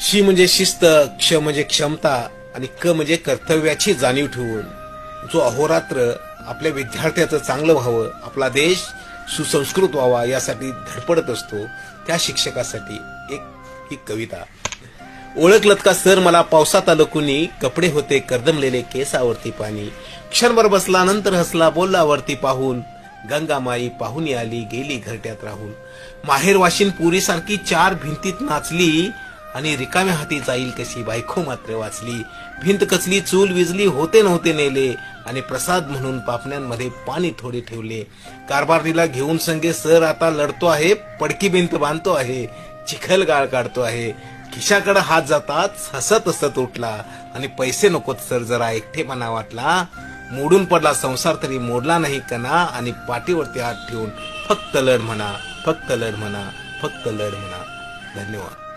शी म्हणजे शिस्त क्ष म्हणजे क्षमता आणि क म्हणजे कर्तव्याची जाणीव ठेवून. जो अहोरात्र आपल्या विद्यार्थ्याचं चांगलं व्हावं आपला देश सुसंस्कृत व्हावा यासाठी धडपडत असतो त्या शिक्षकासाठी एक ही कविता. ओळखलत का सर? मला पावसात आलं कुणी. कपडे होते कर्दमलेले केसावरती पाणी. क्षणभर बसला नंतर हसला बोलला वरती पाहून. गंगामाई पाहुणी आली गेली घरट्यात राहून. माहेर वाशिन पुरीसारखी चार भिंतीत नाचली. आणि रिकाम्या हाती जाईल कशी बायको मात्र वाचली. भिंत कचली चूल विजली होते नव्हते नेले. आणि प्रसाद म्हणून पापण्यांमध्ये पाणी थोडे ठेवले. कारभारीला घेऊन संगे सर आता लढतो आहे पडकी भिंत बांधतो आहे चिखल गाळ काढतो आहे. खिशाकडे हात जाताच हसत हसत उठला. आणि पैसे नकोत सर जरा एकटेपणा वाटला. मोडून पडला संसार तरी मोडला नाही कना आणि पाठीवरती हात ठेवून फक्त लढ म्हणा फक्त लढ म्हणा फक्त लढ म्हणा. धन्यवाद.